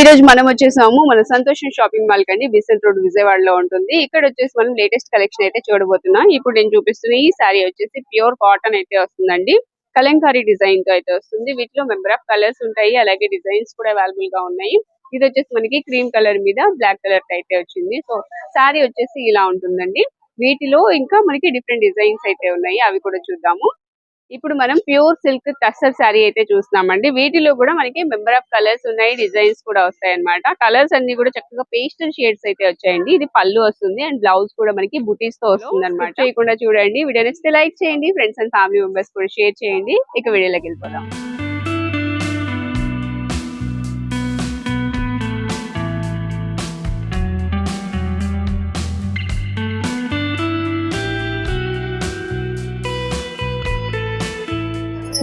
ఈ రోజు మనం వచ్చేసాము మన సంతోషం షాపింగ్ మాల్ కండి బిసెంట్ రోడ్ విజయవాడలో ఉంటుంది. ఇక్కడ వచ్చేసి మనం లేటెస్ట్ కలెక్షన్ అయితే చూడబోతున్నాం. ఇప్పుడు నేను చూపిస్తున్న ఈ సారీ వచ్చేసి ప్యూర్ కాటన్ అయితే వస్తుందండి. కలంకారీ డిజైన్తో అయితే వస్తుంది. వీటిలో మెంబర్ ఆఫ్ కలర్స్ ఉంటాయి. అలాగే డిజైన్స్ కూడా అవైలబుల్గా ఉన్నాయి. ఇది వచ్చేసి మనకి క్రీమ్ కలర్ మీద బ్లాక్ కలర్ అయితే వచ్చింది. సో సారీ వచ్చేసి ఇలా ఉంటుందండి. వీటిలో ఇంకా మనకి డిఫరెంట్ డిజైన్స్ అయితే ఉన్నాయి. అవి కూడా చూద్దాము. ఇప్పుడు మనం ప్యూర్ సిల్క్ టస్సర్ శారీ అయితే చూస్తున్నామండి. వీటిలో కూడా మనకి మెంబర్ ఆఫ్ కలర్స్ ఉన్నాయి డిజైన్స్ కూడా వస్తాయి అన్నమాట కలర్స్ అన్ని కూడా చక్కగా పేస్టల్ షేడ్స్ అయితే వచ్చాయండి. ఇది పళ్ళు వస్తుంది అండ్ బ్లౌజ్ కూడా మనకి బుటీస్తో వస్తుంది అనమాట చేయకుండా చూడండి. వీడియో నచ్చితే లైక్ చేయండి. ఫ్రెండ్స్ అండ్ ఫ్యామిలీ మెంబర్స్ కూడా షేర్ చేయండి. ఇక వీడియోలోకి వెళ్ళిపోదాం.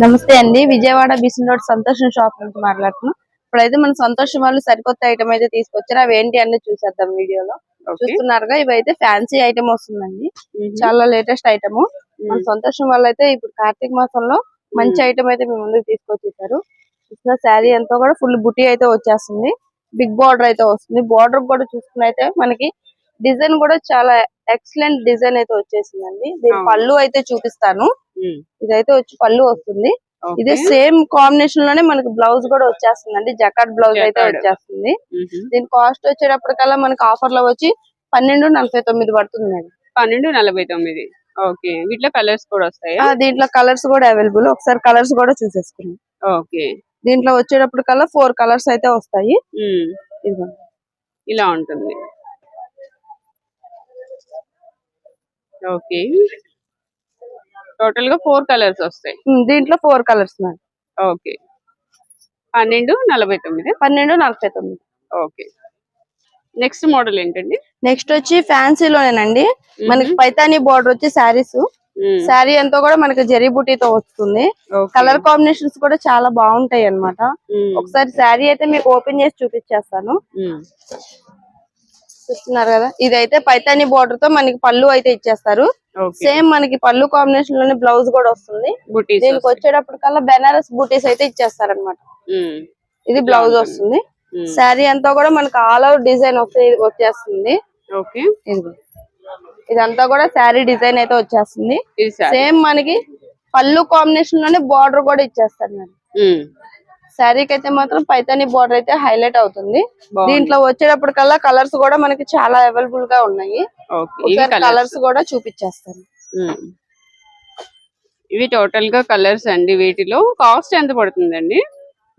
నమస్తే అండి. Vijayawada Besant road Santosham shop నుంచి మాట్లాడుతున్నాం. ఇప్పుడైతే మన సంతోషం వాళ్ళు సరికొత్త ఐటమ్ అయితే తీసుకొచ్చారు. అవి ఏంటి అన్ని చూసేద్దాం వీడియోలో. చూస్తున్నారుగా ఇవైతే ఫ్యాన్సీ ఐటమ్ వస్తుందండి. చాలా లేటెస్ట్ ఐటమ్ మన సంతోషం వాళ్ళు అయితే ఇప్పుడు కార్తీక మాసంలో మంచి ఐటమ్ అయితే మీ ముందుకు తీసుకొచ్చేసారు. చూసిన శారీ ఎంతో కూడా ఫుల్ బుటీ అయితే వచ్చేస్తుంది. బిగ్ బార్డర్ అయితే వస్తుంది. బార్డర్ కూడా చూసుకున్నైతే మనకి డిజైన్ కూడా చాలా ఎక్సలెంట్ డిజైన్ అయితే వచ్చేసిందండి. దీని. పళ్ళు అయితే చూపిస్తాను. ఇదైతే వచ్చి పళ్ళు వస్తుంది. ఇది సేమ్ కాంబినేషన్లోనే మనకి బ్లౌజ్ కూడా వచ్చేస్తుందండి. జకాట్ బ్లౌజ్ అయితే. వచ్చేస్తుంది. దీని కాస్ట్ వచ్చేటప్పటికల్లా మనకి ఆఫర్లో వచ్చి పన్నెండు నలభై తొమ్మిది పడుతుంది మేడం పన్నెండు నలభై తొమ్మిది. ఓకే. వీటిలో కలర్స్ కూడా వస్తాయా? దీంట్లో కలర్స్ కూడా అవైలబుల్. ఒకసారి కలర్స్ కూడా చూసేసుకున్నాం ఓకే. దీంట్లో వచ్చేటప్పటికల్లా ఫోర్ కలర్స్ అయితే వస్తాయి. ఇలా ఉంటుంది. ఓకే. టోటల్గా ఫోర్ కలర్స్ వస్తాయి. దీంట్లో ఫోర్ కలర్స్ మేడం ఓకే. పన్నెండు నలభై తొమ్మిది? పన్నెండు నలభై తొమ్మిది. ఓకే. నెక్స్ట్ మోడల్ ఏంటండి? నెక్స్ట్ వచ్చి ఫ్యాన్సీలోనేనండి. మనకి పైతానీ బార్డర్ వచ్చి శారీస్. శారీ అంతా కూడా మనకి జరీ బుటీతో వస్తుంది. కలర్ కాంబినేషన్స్ కూడా చాలా బాగుంటాయి అన్నమాట మ్మ్. ఒకసారి శారీ అయితే మీకు ఓపెన్ చేసి చూపించేస్తాను. చూస్తున్నారు కదా. ఇదైతే పైతానీ బార్డర్తో మనకి పళ్ళు అయితే ఇచ్చేస్తారు. సేమ్ మనకి పళ్ళు కాంబినేషన్లోనే బ్లౌజ్ కూడా వస్తుంది. దీనికి వచ్చేటప్పటికల్లా బెనారస్ బూటీస్ అయితే ఇచ్చేస్తారు అనమాట మ్మ్. ఇది బ్లౌజ్. వస్తుంది. శారీ అంతా కూడా మనకి ఆల్ అవుట్ డిజైన్ వచ్చేస్తుంది. ఇదంతా కూడా శారీ డిజైన్ అయితే వచ్చేస్తుంది. సేమ్ మనకి పళ్ళు కాంబినేషన్లోనే బార్డర్ కూడా ఇచ్చేస్తారు శారీకి అయితే మాత్రం పైతాని బార్డర్ అయితే హైలైట్ అవుతుంది. దీంట్లో వచ్చేటప్పటికల్లా కలర్స్ కూడా మనకి చాలా అవైలబుల్గా ఉన్నాయి. కలర్స్ కూడా చూపించేస్తాను. ఇవి టోటల్గా కలర్స్ అండి వీటిలో. కాస్ట్ ఎంత పడుతుందండి?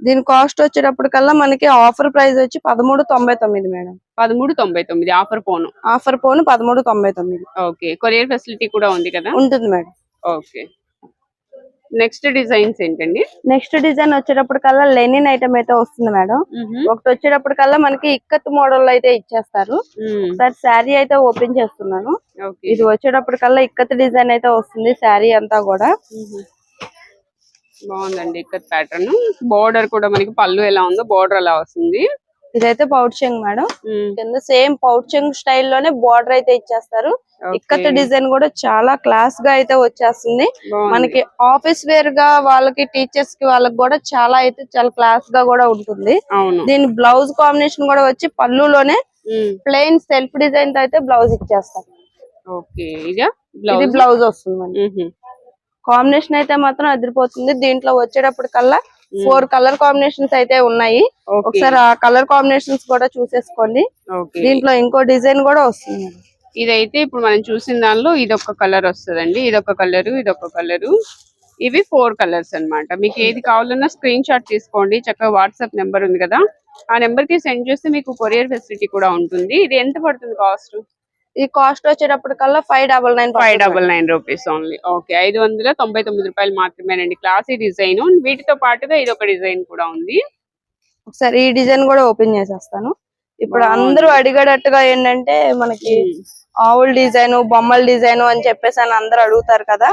దీని కాస్ట్ వచ్చేటప్పటికల్లా మనకి ఆఫర్ ప్రైస్ వచ్చి పదమూడు తొంభై తొమ్మిది మేడం. పదమూడు తొంభై తొమ్మిది. ఆఫర్ పోను ఆఫర్ పోను పదమూడు తొంభై తొమ్మిది. ఓకే. కొరియర్ ఫెసిలిటీ కూడా ఉంది కదా? ఉంటుంది మేడం. ఓకే. నెక్స్ట్ డిజైన్స్ ఏంటండి? నెక్స్ట్ డిజైన్ వచ్చేటప్పటికల్లా లెనిన్ ఐటమ్ అయితే వస్తుంది మేడం. ఒకటి వచ్చేటప్పటికల్లా మనకి ఇక్కత్ మోడల్ అయితే ఇచ్చేస్తారు. ఒకసారి శారీ అయితే ఓపెన్ చేస్తున్నాను. ఇది వచ్చేటప్పటికల్లా ఇక్కత్ డిజైన్ అయితే వస్తుంది శారీ అంతా కూడా. బాగుందండి ఇక్కడ ప్యాటర్న్. బోర్డర్ కూడా మనకి పళ్ళు ఎలా ఉందో బోర్డర్ అలా వస్తుంది. ఇదైతే పౌచెంగ్ మేడం. కింద సేమ్ పౌచెంగ్ స్టైల్లోనే బార్డర్ అయితే ఇచ్చేస్తారు ఓకే. ఇక్కత్ డిజైన్ కూడా చాలా క్లాస్గా అయితే వచ్చేస్తుంది. మనకి ఆఫీస్ వేర్గా వాళ్ళకి టీచర్స్కి వాళ్ళకి కూడా చాలా అయితే చాలా క్లాస్గా కూడా ఉంటుంది దీని బ్లౌజ్ కాంబినేషన్ కూడా వచ్చి పళ్ళులోనే. ప్లెయిన్ సెల్ఫ్ డిజైన్తో అయితే బ్లౌజ్ ఇచ్చేస్తారు ఇది బ్లౌజ్ వస్తుంది. కాంబినేషన్ అయితే మాత్రం అదిరిపోతుంది దీంట్లో వచ్చేటప్పటికల్లా ఫోర్ కలర్ కాంబినేషన్స్ అయితే ఉన్నాయి. ఒకసారి ఆ కలర్ కాంబినేషన్స్ కూడా చూసేసుకోండి. దీంట్లో ఇంకో డిజైన్ కూడా వస్తుంది. ఇదైతే ఇప్పుడు మనం చూసిన దానిలో ఇదొక కలర్ వస్తుందండి. ఇదొక కలరు ఇదొక కలరు. ఇవి ఫోర్ కలర్స్ అన్నమాట. మీకు ఏది కావాలన్నా స్క్రీన్ షాట్ తీసుకోండి. చక్కగా వాట్సాప్ నెంబర్ ఉంది కదా. ఆ నెంబర్కి సెండ్ చేస్తే మీకు కొరియర్ ఫెసిలిటీ కూడా ఉంటుంది. ఇది ఎంత పడుతుంది కాస్ట్? ఈ cost వచ్చేటప్పటికల్లా five double nine five double nine rupees only okay ఐదు వందల తొంభై తొమ్మిది రూపాయలు మాత్రమేనండి క్లాసీ డిజైన్ వీటితో పాటుగా ఇది ఒక డిజైన్ కూడా ఉంది. ఒకసారి ఈ డిజైన్ కూడా ఓపెన్ చేసేస్తాను. ఇప్పుడు. అందరూ అడిగేటట్టుగా ఏంటంటే మనకి ఆవుల్ డిజైన్ బొమ్మల డిజైన్ అని చెప్పేసి అని అందరూ అడుగుతారు కదా.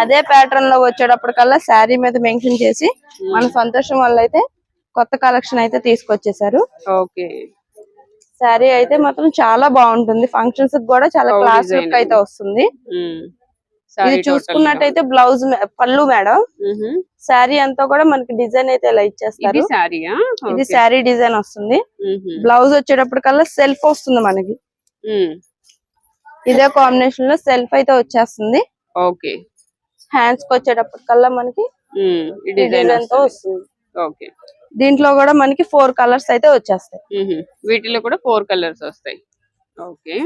అదే ప్యాటర్న్లో వచ్చేటప్పటికల్లా శారీ మీద మెన్షన్ చేసి మన సంతోషం వల్ల అయితే కొత్త కలెక్షన్ అయితే తీసుకొచ్చేసారు ఓకే శారీ అయితే మాత్రం చాలా బాగుంటుంది. ఫంక్షన్స్ కూడా చాలా క్లాస్. లుక్ అయితే వస్తుంది. ఇది. చూసుకున్నట్టయితే బ్లౌజ్ పళ్ళు మేడం. శారీ అంతా కూడా మనకి డిజైన్ అయితే ఇలా ఇచ్చేస్తారు? ఇది శారీ డిజైన్ వస్తుంది. బ్లౌజ్ వచ్చేటప్పటికల్లా సెల్ఫ్ వస్తుంది మనకి. ఇదే కాంబినేషన్లో సెల్ఫ్ అయితే వచ్చేస్తుంది. ఓకే. హ్యాండ్స్కి వచ్చేటప్పటికల్లా మనకి డిజైన్ డిజైన్తో వస్తుంది. ఓకే. దీంట్లో కూడా మనకి ఫోర్ కలర్స్ అయితే వచ్చేస్తాయి. వీటిలో కూడా ఫోర్ కలర్స్ వస్తాయి. ఓకే.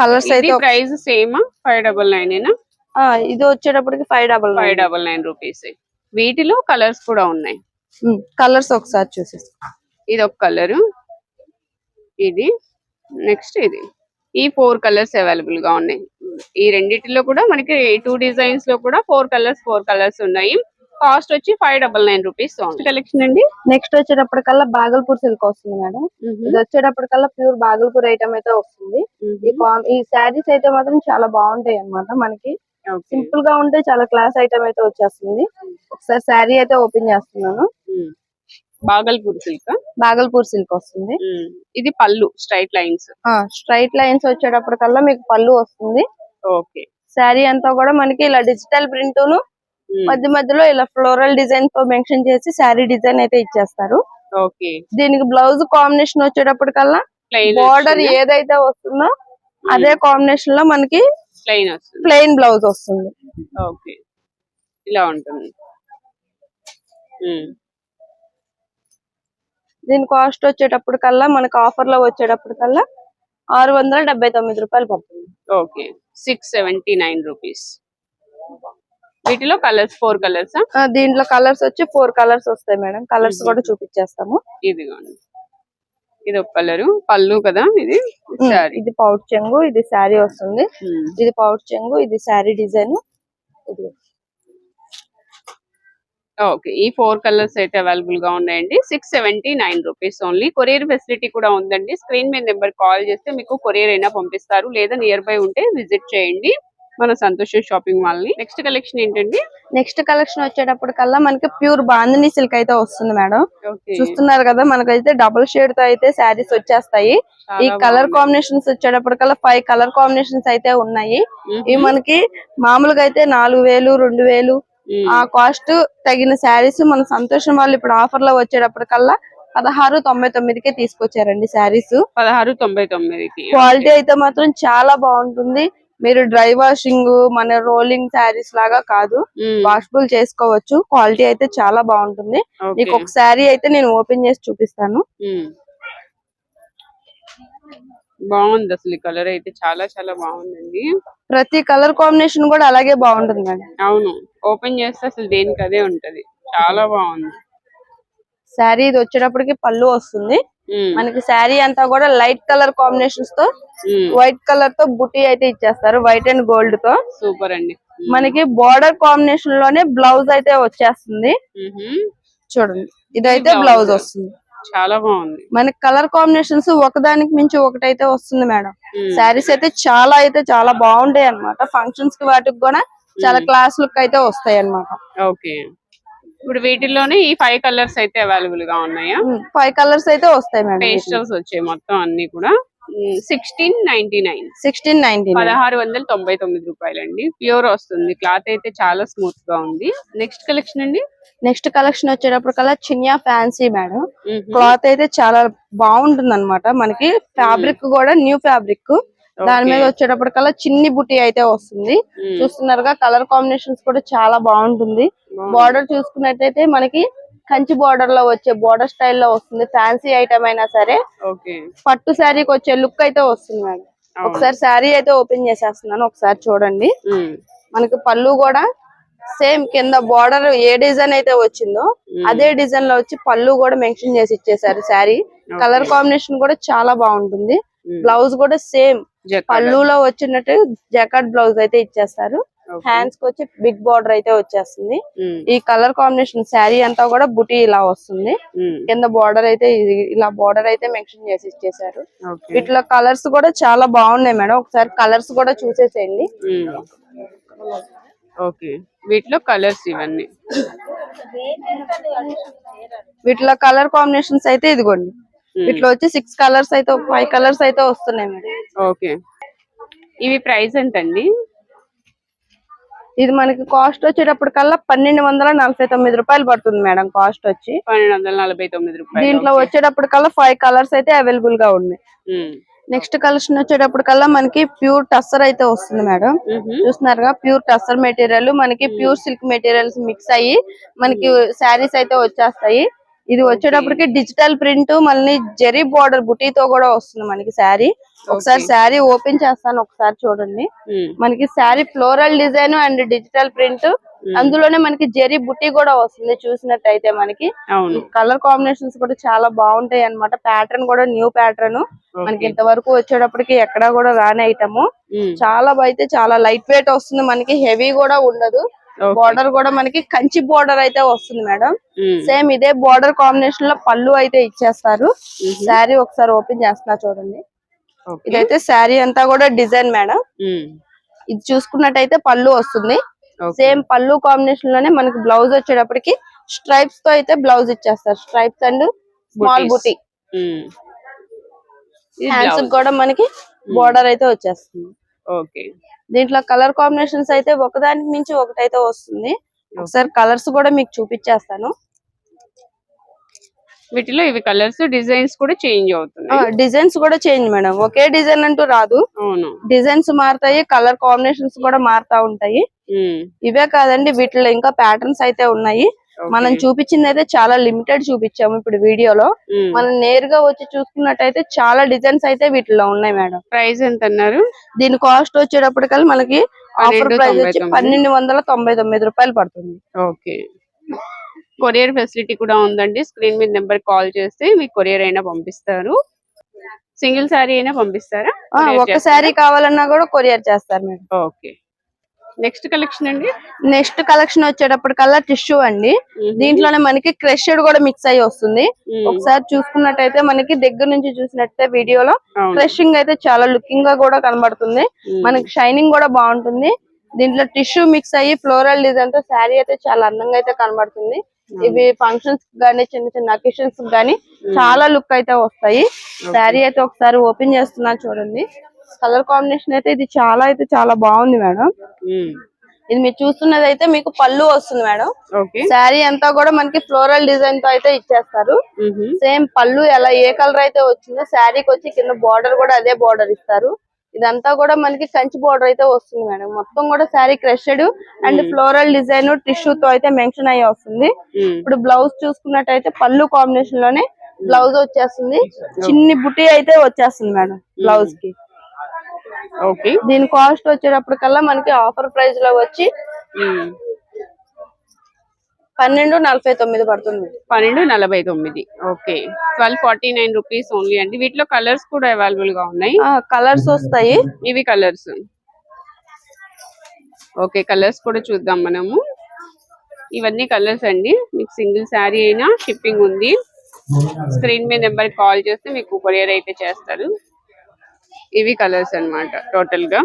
కలర్స్ అయితే price same five double nine ఇది వచ్చేటప్పటికి five double five double nine rupees. వీటిలో కలర్స్ కూడా ఉన్నాయి. కలర్స్ ఒకసారి చూసేసి ఇది ఒక కలర్. ఇది. నెక్స్ట్ ఇది. ఈ ఫోర్ కలర్స్ అవైలబుల్గా ఉన్నాయి. ఈ రెండిటిలో కూడా మనకి టూ డిజైన్స్లో కూడా ఫోర్ కలర్స్ ఫోర్ కలర్స్ ఉన్నాయి. కాస్ట్ వచ్చి five double nine rupees collection అండి. నెక్స్ట్ వచ్చేటప్పటికల్లా బాగల్పూర్ సిల్క్ వస్తుంది మేడం. ఇది వచ్చేటప్పటికల్లా ప్యూర్ బాగల్పూర్ ఐటమ్ అయితే వస్తుంది. ఈ శారీస్ అయితే మాత్రం చాలా బాగుంటాయి అన్నమాట మనకి. సింపుల్గా ఉంటే చాలా క్లాస్ ఐటమ్ అయితే వచ్చేస్తుంది. ఒకసారి శారీ అయితే ఓపెన్ చేస్తున్నాను. బాగల్పూర్ సిల్క్ బాగల్పూర్ సిల్క్ వస్తుంది. ఇది పళ్ళు స్ట్రైట్ లైన్స్ స్ట్రైట్ లైన్స్ వచ్చేటప్పటికల్లా మీకు పళ్ళు వస్తుంది. ఓకే శారీ అంతా కూడా మనకి ఇలా డిజిటల్ ప్రింట్ మధ్య మధ్యలో ఇలా ఫ్లోరల్ డిజైన్తో మెన్షన్ చేసి శారీ డిజైన్ అయితే ఇచ్చేస్తారు. దీనికి బ్లౌజ్ కాంబినేషన్ వచ్చేటప్పటికల్లా బార్డర్ ఏదైతే వస్తుందో అదే కాంబినేషన్లో మనకి ప్లెయిన్ వస్తుంది. ప్లెయిన్ బ్లౌజ్ వస్తుంది. ఓకే. ఇలా ఉంటుంది. దీని కాస్ట్ వచ్చేటప్పటికల్లా మనకి ఆఫర్లో వచ్చేటప్పటికల్లా ఆరు వందల డెబ్బై తొమ్మిది రూపాయలు పడుతుంది. Okay. Six seventy nine rupees వీటిలో కలర్స్ ఫోర్ కలర్స్ దీంట్లో కలర్స్ వచ్చి ఫోర్ కలర్స్ వస్తాయి మేడం. కలర్స్ కూడా చూపించేస్తాము ఇదిగోండి. ఇది ఒక కలరు. పళ్ళు కదా ఇది? సారీ ఇది పౌచ్ చెంగు ఇది శారీ వస్తుంది. ఇది పౌచ్ చెంగు ఇది శారీ డిజైన్. ఇది. ఓకే. ఈ ఫోర్ కలర్స్ అయితే అవైలబుల్గా ఉన్నాయండి. Six seventy nine rupees only. Courier facility కూడా ఉందండి. స్క్రీన్ మీద నెంబర్ కాల్ చేస్తే మీకు కొరియర్ అయినా పంపిస్తారు. లేదా నియర్ బై ఉంటే విజిట్ చేయండి. మన సంతోష్ షాపింగ్ మాల్ని. నెక్స్ట్ కలెక్షన్ ఏంటండి? నెక్స్ట్ కలెక్షన్ వచ్చేటప్పటికల్లా మనకి ప్యూర్ బాందిని సిల్క్ అయితే వస్తుంది మేడం. చూస్తున్నారు కదా మనకైతే డబుల్ షేడ్తో అయితే శారీస్ వచ్చేస్తాయి. ఈ కలర్ కాంబినేషన్స్ వచ్చేటప్పటికల్లా ఫైవ్ కలర్ కాంబినేషన్స్ అయితే ఉన్నాయి. ఇవి మనకి మామూలుగా అయితే నాలుగు వేలు రెండు వేలు ఆ కాస్ట్ తగిన శారీస్ మన సంతోషం వాళ్ళు ఇప్పుడు ఆఫర్లో వచ్చేటప్పటికల్లా పదహారు తొంభై తొమ్మిదికే తీసుకొచ్చారండి శారీస్. పదహారు తొంభై తొమ్మిదికి. క్వాలిటీ అయితే మాత్రం చాలా బాగుంటుంది. మీరు డ్రై వాషింగ్ మన రోలింగ్ శారీస్ లాగా కాదు. వాషబుల్ చేసుకోవచ్చు. క్వాలిటీ అయితే చాలా బాగుంటుంది. మీకు ఒక శారీ అయితే నేను ఓపెన్ చేసి చూపిస్తాను. బాగుంది అసలు ఈ కలర్ అయితే. చాలా చాలా బాగుందండి. ప్రతి కలర్ కాంబినేషన్ కూడా అలాగే బాగుంటుంది మేడం. అవును. ఓపెన్ చేస్తే అసలు దేనికి అదే ఉంటది. చాలా బాగుంది. శారీ ఇది వచ్చేటప్పటికి పళ్ళు వస్తుంది. మనకి శారీ అంతా కూడా లైట్ కలర్ కాంబినేషన్స్తో వైట్ కలర్తో బుటీ అయితే ఇచ్చేస్తారు వైట్ అండ్ గోల్డ్తో. సూపర్ అండి. మనకి బార్డర్ కాంబినేషన్లోనే బ్లౌజ్ అయితే వచ్చేస్తుంది. చూడండి. ఇదైతే. బ్లౌజ్ వస్తుంది. చాలా బాగుంది. మనకి కలర్ కాంబినేషన్స్ ఒకదానికి మించి ఒకటైతే వస్తుంది మేడం. శారీస్ అయితే చాలా అయితే చాలా బాగుంటాయి అన్నమాట. ఫంక్షన్స్కి వాటికి కూడా చాలా క్లాస్ లుక్ అయితే వస్తాయి అన్నమాట ఓకే. ఇప్పుడు వీటిల్లోనే ఈ ఫైవ్ కలర్స్ అయితే అవైలబుల్గా ఉన్నాయా? ఫైవ్ కలర్స్ అయితే వస్తాయి మేడం పేస్టల్స్ వచ్చాయి మొత్తం అన్ని కూడా. Sixteen ninety nine sixteen nineteen పదహారు వందల తొంభై తొమ్మిది రూపాయలు అండి ప్యూర్ వస్తుంది. క్లాత్ అయితే చాలా స్మూత్గా ఉంది. నెక్స్ట్ కలెక్షన్ అండి? నెక్స్ట్ కలెక్షన్ వచ్చేటప్పటికల్లా చినియా ఫ్యాన్సీ మేడం. క్లాత్ అయితే చాలా బాగుంటుంది అనమాట మనకి ఫ్యాబ్రిక్ కూడా న్యూ ఫ్యాబ్రిక్ దాని మీద వచ్చేటప్పటికల్లా చిన్ని బుట్టి అయితే వస్తుంది. చూస్తున్నారుగా కలర్ కాంబినేషన్స్ కూడా చాలా బాగుంటుంది. బార్డర్ చూసుకున్నట్టయితే మనకి కంచి బార్డర్లో వచ్చే బార్డర్ స్టైల్లో వస్తుంది ఫ్యాన్సీ ఐటమ్ అయినా సరే పట్టు శారీకి వచ్చే లుక్ అయితే వస్తుంది మేడం. ఒకసారి శారీ అయితే ఓపెన్ చేసేస్తున్నాను ఒకసారి చూడండి. మనకి పళ్ళు కూడా సేమ్ కింద బార్డర్ ఏ డిజైన్ అయితే వచ్చిందో. అదే డిజైన్లో వచ్చి పళ్ళు కూడా మెన్షన్ చేసి ఇచ్చేసారు శారీ కలర్ కాంబినేషన్ కూడా చాలా బాగుంటుంది. బ్లౌజ్ కూడా సేమ్. పళ్ళులో వచ్చినట్టు జకాట్ బ్లౌజ్ అయితే ఇచ్చేస్తారు. హ్యాండ్స్కి వచ్చి బిగ్ బార్డర్ అయితే వచ్చేస్తుంది మ్మ్. ఈ కలర్ కాంబినేషన్ శారీ అంతా కూడా బుటీ ఇలా వస్తుంది మ్మ్. కింద బార్డర్ అయితే ఇలా బార్డర్ అయితే మెన్షన్ చేసి ఇచ్చేసారు. వీటిలో కలర్స్ కూడా చాలా బాగున్నాయి మేడం ఒకసారి కలర్స్ కూడా చూసేసేయండి. ఓకే వీటిలో కలర్స్ ఇవన్నీ వీటిలో కలర్ కాంబినేషన్స్ అయితే ఇదిగోండి వీటిలో వచ్చి సిక్స్ కలర్స్ అయితే ఫైవ్ కలర్స్ అయితే వస్తున్నాయి మేడం. ఓకే. ఇవి ప్రైస్ ఎంతండి? ఇది మనకి కాస్ట్ వచ్చేటప్పటికల్లా పన్నెండు వందల నలభై తొమ్మిది రూపాయలు పడుతుంది మేడం కాస్ట్ వచ్చి. పన్నెండు వందల నలభై తొమ్మిది రూపాయలు దీంట్లో ఓకే. వచ్చేటప్పటికల్లా ఫైవ్ కలర్స్ అయితే అవైలబుల్గా ఉన్నాయి. నెక్స్ట్ కలెక్షన్ వచ్చేటప్పటికల్లా మనకి ప్యూర్ టస్సర్ అయితే వస్తుంది మేడం. చూస్తున్నారుగా ప్యూర్ టస్సర్ మెటీరియల్ మనకి ప్యూర్ సిల్క్ మెటీరియల్స్ మిక్స్ అయ్యి మనకి శారీస్ అయితే వచ్చేస్తాయి. ఇది వచ్చేటప్పటికి డిజిటల్ ప్రింట్ మళ్ళీ జెరీ బోర్డర్ బుటీతో కూడా వస్తుంది మనకి శారీ ఒకసారి. శారీ ఓపెన్ చేస్తాను ఒకసారి చూడండి ఉమ్. మనకి sari floral design and digital print అందులోనే మనకి జెరీ బుట్టి కూడా వస్తుంది చూసినట్టయితే మనకి కలర్ కాంబినేషన్స్ కూడా చాలా బాగుంటాయి అన్నమాట ప్యాటర్న్ కూడా న్యూ ప్యాటర్న్ మనకి. ఇంతవరకు వచ్చేటప్పటికి ఎక్కడా కూడా రాని ఐటమ్ ఉమ్. చాలా అయితే చాలా లైట్ వెయిట్ వస్తుంది మనకి హెవీ కూడా ఉండదు. బార్డర్ కూడా మనకి కంచి బార్డర్ అయితే వస్తుంది మేడం. సేమ్ ఇదే బార్డర్ కాంబినేషన్లో పళ్ళు అయితే ఇచ్చేస్తారు. శారీ ఒకసారి ఓపెన్ చేస్తున్నా చూడండి. ఇదైతే శారీ అంతా కూడా డిజైన్ మేడం ఉమ్. ఇది చూసుకున్నట్టయితే పళ్ళు వస్తుంది. సేమ్ పళ్ళు కాంబినేషన్లోనే మనకి బ్లౌజ్ వచ్చేటప్పటికి స్ట్రైప్స్తో అయితే బ్లౌజ్ ఇచ్చేస్తారు స్ట్రైప్స్ అండ్ స్మాల్. బుటీ హ్యాండ్స్. కూడా మనకి బార్డర్ అయితే వచ్చేస్తుంది ఓకే. దీంట్లో కలర్ కాంబినేషన్స్ అయితే ఒకదానికి మించి ఒకటైతే వస్తుంది. ఒకసారి కలర్స్ కూడా మీకు చూపించేస్తాను వీటిలో ఇవి కలర్స్ డిజైన్స్ కూడా చేంజ్ అవుతున్నాయి. డిజైన్స్ కూడా చేంజ్ మేడం. ఒకే డిజైన్ అంటూ రాదు. అవును. డిజైన్స్ మారుతాయి కలర్ కాంబినేషన్స్ కూడా మారుతా ఉంటాయి. ఇవే కాదండి వీటిలో ఇంకా ప్యాటర్న్స్ అయితే ఉన్నాయి. మనం చూపించింది అయితే చాలా లిమిటెడ్ చూపించాము ఇప్పుడు వీడియోలో. మనం నేరుగా వచ్చి చూసుకున్నట్టయితే చాలా డిజైన్స్ అయితే వీటిలో ఉన్నాయి మేడం. ప్రైస్ ఎంత అన్నారు? దీని కాస్ట్ వచ్చేటప్పటికల్లా మనకి ఆఫర్ ప్రైస్ వచ్చి. పన్నెండు వందల తొంభై తొమ్మిది రూపాయలు పడుతుంది. ఓకే. కొరియర్ ఫెసిలిటీ కూడా ఉందండి. స్క్రీన్ మీద నెంబర్ కాల్ చేస్తే మీకు కొరియర్ అయినా పంపిస్తారు. సింగిల్ సారీ అయినా పంపిస్తారా? చేస్తారా? శారీ కావాలన్నా కూడా కొరియర్ చేస్తారు మేడం. ఓకే. నెక్స్ట్ కలెక్షన్ అండి? నెక్స్ట్ కలెక్షన్ వచ్చేటప్పటికల్లా టిష్యూ అండి. దీంట్లోనే మనకి క్రషెడ్ కూడా మిక్స్ అయ్యి వస్తుంది. ఒకసారి చూసుకున్నట్టయితే మనకి దగ్గర నుంచి చూసినట్టయితే వీడియోలో. క్రషింగ్ అయితే చాలా లుకింగ్గా కూడా కనబడుతుంది. మనకి షైనింగ్ కూడా బాగుంటుంది. దీంట్లో టిష్యూ మిక్స్ అయ్యి ఫ్లోరల్ డిజైన్తో శారీ అయితే చాలా అందంగా అయితే కనబడుతుంది. ఇవి ఫంక్షన్స్ గానీ చిన్న చిన్న అకేషన్స్ గానీ చాలా లుక్ అయితే వస్తాయి. శారీ అయితే ఒకసారి ఓపెన్ చేస్తున్నాను చూడండి. కలర్ కాంబినేషన్ అయితే ఇది చాలా అయితే చాలా బాగుంది మేడం. ఇది మీరు చూస్తున్నది అయితే మీకు పళ్ళు వస్తుంది మేడం. శారీ అంతా కూడా మనకి ఫ్లోరల్ డిజైన్తో అయితే ఇచ్చేస్తారు. సేమ్ పళ్ళు ఎలా ఏ కలర్ అయితే వచ్చిందో శారీకి వచ్చి కింద బార్డర్ కూడా అదే బార్డర్ ఇస్తారు. ఇదంతా కూడా మనకి కంచి బార్డర్ అయితే వస్తుంది మేడం. మొత్తం కూడా sari crushed and floral design tissue తో అయితే మెన్షన్ అయ్యి వస్తుంది. ఇప్పుడు బ్లౌజ్ చూసుకున్నట్టయితే పళ్ళు కాంబినేషన్లోనే బ్లౌజ్ వచ్చేస్తుంది. చిన్ని బుట్టి అయితే వచ్చేస్తుంది మేడం బ్లౌజ్కి దీని కాస్ట్ వచ్చేటప్పటికల్లా మనకి ఆఫర్ ప్రైస్లో వచ్చి మ్మ్. పన్నెండు నలభై తొమ్మిది పడుతుంది. పన్నెండు నలభై తొమ్మిది. Okay twelve forty nine rupees only అండి. వీటిలో కలర్స్ కూడా అవైలబుల్గా ఉన్నాయి? కలర్స్ వస్తాయి. ఇవి కలర్స్ ఓకే కలర్స్ కూడా చూద్దాం మనము. ఇవన్నీ కలర్స్ అండి. మీకు సింగిల్ శారీ అయినా షిప్పింగ్ ఉంది. స్క్రీన్ మీద నెంబర్ కాల్ చేస్తే మీకు కొరియర్ అయితే చేస్తారు. ఇవి కలర్స్ అన్నమాట టోటల్గా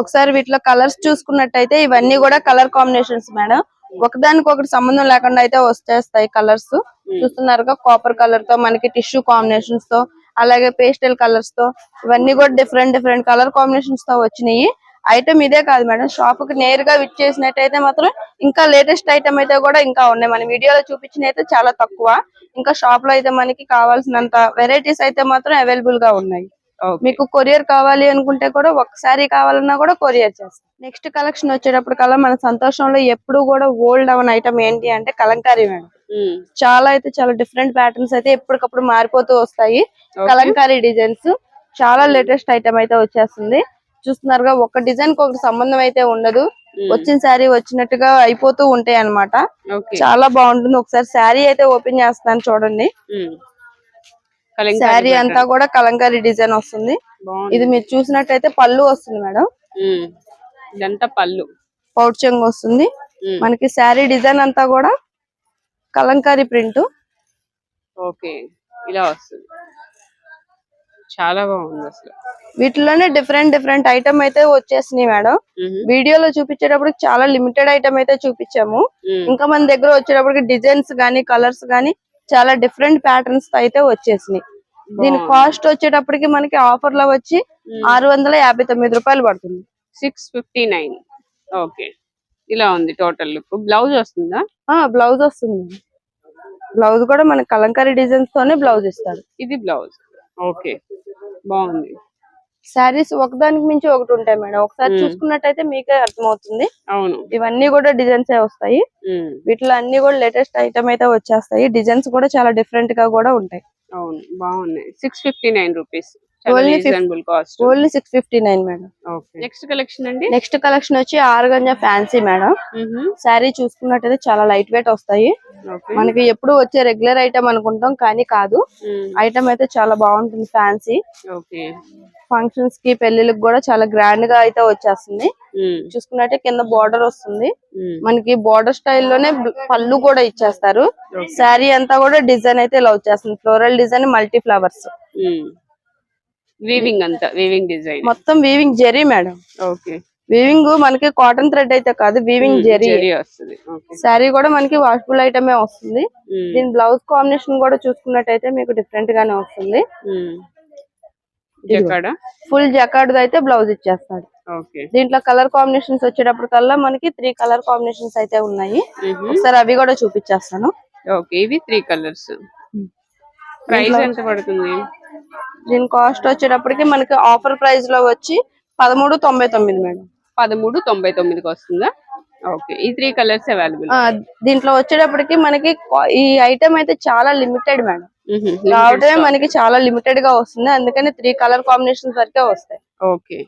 ఒకసారి వీటిలో కలర్స్ చూసుకున్నట్టయితే ఇవన్నీ కూడా కలర్ కాంబినేషన్స్ మేడం. ఒకదానికి ఒకటి సంబంధం లేకుండా అయితే వచ్చేస్తాయి కలర్స్. చూస్తున్నారుగా కాపర్ కలర్తో మనకి టిష్యూ కాంబినేషన్స్తో అలాగే పేస్టల్ కలర్స్తో ఇవన్నీ కూడా డిఫరెంట్ డిఫరెంట్ కలర్ కాంబినేషన్స్తో వచ్చినాయి. ఐటమ్ ఇదే కాదు మేడం. షాప్కి నేరుగా విచ్ చేసినట్టయితే మాత్రం ఇంకా లేటెస్ట్ ఐటమ్ అయితే కూడా ఇంకా ఉన్నాయి. మన వీడియోలో చూపించిన అయితే చాలా తక్కువ. ఇంకా షాప్లో అయితే మనకి కావాల్సినంత వెరైటీస్ అయితే మాత్రం అవైలబుల్గా ఉన్నాయి. మీకు కొరియర్ కావాలి అనుకుంటే కూడా ఒకసారి కావాలన్నా కూడా కొరియర్ చేస్తాం. నెక్స్ట్ కలెక్షన్ వచ్చేటప్పటికల్లా మన సంతోషంలో ఎప్పుడు కూడా ఓల్డ్ అవన్ ఐటమ్ ఏంటి అంటే కలంకారీ మేడం. ఉమ్, చాలా అయితే చాలా డిఫరెంట్ ప్యాటర్న్స్ అయితే ఎప్పటికప్పుడు మారిపోతూ వస్తాయి. కలంకారీ డిజైన్స్ చాలా లేటెస్ట్ ఐటమ్ అయితే వచ్చేస్తుంది. చూస్తున్నారుగా ఒక డిజైన్కి ఒకటి సంబంధం అయితే ఉండదు. వచ్చిన శారీ వచ్చినట్టుగా అయిపోతూ ఉంటాయి అన్నమాట. ఓకే. చాలా బాగుంటుంది. ఒకసారి శారీ అయితే ఓపెన్ చేస్తాను చూడండి. శారీ. అంతా కూడా కలంకారీ డిజైన్ వస్తుంది. ఇది మీరు చూసినట్టయితే పళ్ళు వస్తుంది మేడం. ఇదంతా పళ్ళు. పౌచంగ్ వస్తుంది. మనకి శారీ డిజైన్ అంతా కూడా కలంకారీ ప్రింట్. ఓకే. ఇలా వస్తుంది. చాలా బాగుంది అసలు. వీటిలోనే డిఫరెంట్ డిఫరెంట్ ఐటమ్ అయితే వచ్చేసినాయి మేడం. వీడియోలో చూపించేటప్పుడు చాలా లిమిటెడ్ ఐటమ్ అయితే చూపించాము. ఇంకా మన దగ్గర వచ్చేటప్పటికి డిజైన్స్ గానీ కలర్స్ గానీ చాలా డిఫరెంట్ ప్యాటర్న్స్ అయితే వచ్చేసినాయి. దీని. కాస్ట్ వచ్చేటప్పటికి మనకి ఆఫర్లో వచ్చి ఆరు వందల యాభై తొమ్మిది రూపాయలు పడుతుంది. Six fifty nine okay. ఇలా ఉంది టోటల్ లుక్ బ్లౌజ్ వస్తుందా? ఆ బ్లౌజ్ వస్తుంది. బ్లౌజ్ కూడా మనకి కలంకారీ డిజైన్స్ తోనే బ్లౌజ్ ఇస్తారు. ఇది బ్లౌజ్ ఓకే. బాగుంది. శారీస్ ఒకదానికి మించి ఒకటి ఉంటాయి మేడం. ఒకసారి. చూసుకున్నట్టయితే మీకే అర్థమవుతుంది. అవును. ఇవన్నీ కూడా డిజైన్స్ వస్తాయి. వీటిలో అన్ని కూడా లేటెస్ట్ ఐటమ్ అయితే వచ్చేస్తాయి. డిజైన్స్ కూడా చాలా డిఫరెంట్గా కూడా ఉంటాయి. అవును. బాగున్నాయి. Six fifty nine rupees. Reasonable cost only six fifty nine madam next collection అండి? నెక్స్ట్ కలెక్షన్ వచ్చి ఆరుగంజా ఫ్యాన్సీ మేడం. శారీ చూసుకున్నట్టయితే చాలా లైట్ వెయిట్ వస్తాయి. మనకి ఎప్పుడు వచ్చే రెగ్యులర్ ఐటమ్ అనుకుంటాం కానీ కాదు. ఐటమ్ అయితే చాలా బాగుంటుంది ఫ్యాన్సీ ఫంక్షన్స్కి పెళ్ళిళ్ళకి కూడా చాలా గ్రాండ్గా అయితే వచ్చేస్తుంది. చూసుకున్నట్టే కింద బార్డర్ వస్తుంది. మనకి బార్డర్ స్టైల్లోనే పళ్ళు కూడా ఇచ్చేస్తారు. శారీ అంతా కూడా డిజైన్ అయితే ఇలా వచ్చేస్తుంది. Floral design multi flowers. Weaving అంతా వీవింగ్ డిజైన్ మొత్తం weaving zari madam okay. Weaving మనకి కాటన్ థ్రెడ్ అయితే కాదు వీవింగ్ జెరీ వస్తుంది. శారీ కూడా మనకి వాషబుల్ ఐటమే వస్తుంది. ఉమ్, దీని బ్లౌజ్ కాంబినేషన్ కూడా చూసుకున్నట్టయితే మీకు డిఫరెంట్ గానే వస్తుంది. జకాడ ఫుల్ జకార్డ్ అయితే బ్లౌజ్ ఇచ్చేస్తాడు. దీంట్లో కలర్ కాంబినేషన్స్ వచ్చేటప్పటికల్లా మనకి త్రీ కలర్ కాంబినేషన్స్ అయితే ఉన్నాయి. ఒకసారి అవి కూడా చూపించేస్తాను ఓకే ఇవి త్రీ కలర్స్ ప్రైస్ ఎంత పడుతుంది? దీని కాస్ట్ వచ్చేటప్పటికి మనకి ఆఫర్ ప్రైస్లో వచ్చి పదమూడు తొంభై తొమ్మిది మేడం. పదమూడు తొంభై తొమ్మిదికి వస్తుందా? ఓకే ఈ త్రీ కలర్స్ అవైలబుల్ దీంట్లో వచ్చేటప్పటికి మనకి ఈ ఐటమ్ అయితే చాలా లిమిటెడ్ మేడం. రావడమే మనకి చాలా లిమిటెడ్గా వస్తుంది. అందుకని త్రీ కలర్ కాంబినేషన్స్ వరకే వస్తాయి. ఓకే